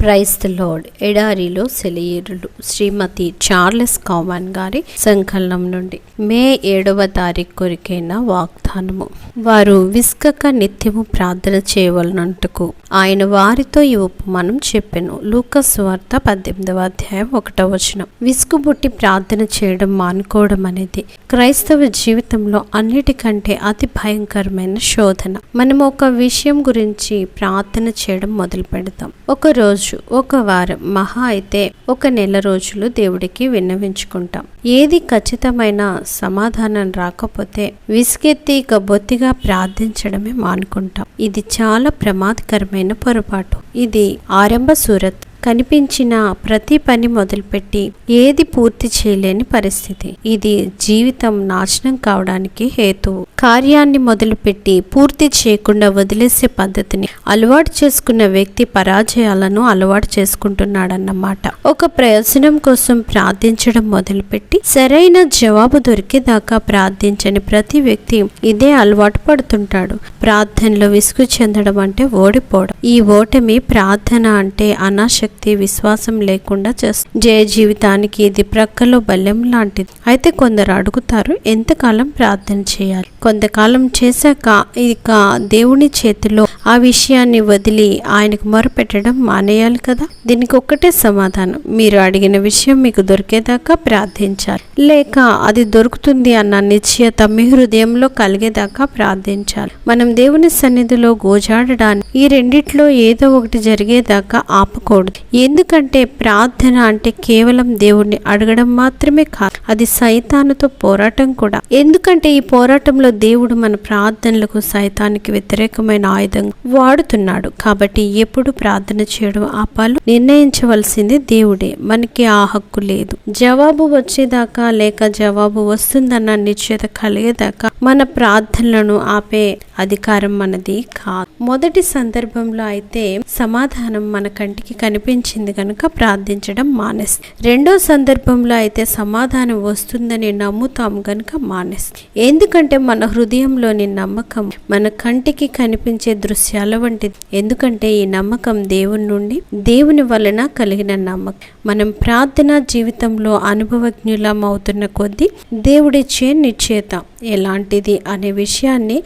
క్రైస్త load ఎడారిలో సెలయేరుడు శ్రీమతి Charles common గారి సంకలనం నుండి. మే ఏడవ తారీఖు కొరికైన వాగ్దానము. వారు విస్కక నిత్యము ప్రార్థన చేయవలనంటుకు ఆయన వారితో ఈ ఉపమానం చెప్పాను. లూకస్ వార్త పద్దెనిమిదవ అధ్యాయం ఒకటవ వచనం. విసుగుబుట్టి ప్రార్థన చేయడం మానుకోవడం అనేది క్రైస్తవ జీవితంలో అన్నిటికంటే అతి భయంకరమైన శోధన. మనం ఒక విషయం గురించి ప్రార్థన చేయడం మొదలు పెడతాం ఒక రోజు ఒక వారం మహా అయితే ఒక నెల రోజులు దేవుడికి విన్నవించుకుంటాం. ఏది ఖచ్చితమైన సమాధానం రాకపోతే విసుగెత్తి ఇక బొత్తిగా ప్రార్థించడమే మానుకుంటాం. ఇది చాలా ప్రమాదకరమైన పొరపాటు. ఇది ఆరంభ సూరత్. కనిపించిన ప్రతి పని మొదలుపెట్టి ఏది పూర్తి చేయలేని పరిస్థితి. ఇది జీవితం నాశనం కావడానికి హేతు. కార్యాన్ని మొదలుపెట్టి పూర్తి చేయకుండా వదిలేసే పద్ధతిని అలవాటు చేసుకున్న వ్యక్తి పరాజయాలను అలవాటు చేసుకుంటున్నాడన్నమాట. ఒక ప్రయోజనం కోసం ప్రార్థించడం మొదలుపెట్టి సరైన జవాబు దొరికేదాకా ప్రార్థించని ప్రతి వ్యక్తి ఇదే అలవాటు పడుతుంటాడు. ప్రార్థనలో విసుగు చెందడం అంటే ఓడిపోవడం. ఈ ఓటమి ప్రార్థన అంటే అనాశ అనాశక్తి విశ్వాసం లేకుండా చేస్తుంది జయ జీవితానికి ఇది ప్రక్కలో బల్యం లాంటిది. అయితే కొందరు అడుగుతారు ఎంతకాలం ప్రార్థన చేయాలి? కొంతకాలం చేశాక ఇక దేవుని చేతిలో ఆ విషయాన్ని వదిలి ఆయనకు మొరపెట్టడం మానేయాలి కదా? దీనికి ఒక్కటే సమాధానం. మీరు అడిగిన విషయం మీకు దొరికేదాకా ప్రార్థించాలి. లేక అది దొరుకుతుంది అన్న నిశ్చయత మీ హృదయంలో కలిగేదాకా ప్రార్థించాలి. మనం దేవుని సన్నిధిలో గోజాడడానికి ఈ రెండిట్లో ఏదో ఒకటి జరిగేదాకా ఆపకూడదు. ఎందుకంటే ప్రార్థన అంటే కేవలం దేవుణ్ణి అడగడం మాత్రమే కాదు అది సైతానుతో పోరాటం కూడా. ఎందుకంటే ఈ పోరాటంలో దేవుడు మన ప్రార్థనలకు సైతానికి వ్యతిరేకమైన ఆయుధం వాడుతున్నాడు. కాబట్టి ఎప్పుడు ప్రార్థన చేయడం ఆపాలు నిర్ణయించవలసింది దేవుడే. మనకి ఆ హక్కు లేదు. జవాబు వచ్చేదాకా లేక జవాబు వస్తుందన్న నిశ్చయత కలిగేదాకా మన ప్రార్థనలను ఆపే అధికారం మనది కాదు. మొదటి సందర్భంలో అయితే సమాధానం మన కంటికి కనిపించింది కనుక ప్రార్థించడం మానేసి రెండో సందర్భంలో అయితే సమాధానం వస్తుందని నమ్ముతాం కనుక మానేసి. ఎందుకంటే మన హృదయంలోని నమ్మకం మన కంటికి కనిపించే దృశ్యాల వంటిది. ఎందుకంటే ఈ నమ్మకం దేవుని నుండి దేవుని వలన కలిగిన నమ్మకం. మనం ప్రార్థనా జీవితంలో అనుభవజ్ఞులం అవుతున్న కొద్దీ దేవుడిచ్చే నిశ్చేత. ఎలాంటిది అనే విషయాన్ని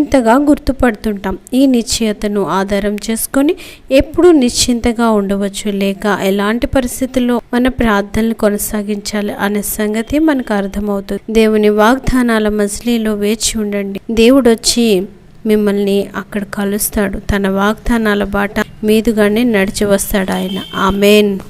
మరింతగా గుర్తుపడుతుంటాం. ఈ నిశ్చయతను ఆధారం చేసుకొని ఎప్పుడూ నిశ్చింతగా ఉండవచ్చు. లేక ఎలాంటి పరిస్థితుల్లో మన ప్రార్థనలు కొనసాగించాలి అనే సంగతి మనకు అర్థమవుతుంది. దేవుని వాగ్దానాల మజిలీలో వేచి ఉండండి. దేవుడు వచ్చి మిమ్మల్ని అక్కడ కలుస్తాడు. తన వాగ్దానాల బాట మీదుగానే నడిచి వస్తాడు ఆయన. ఆమెన్.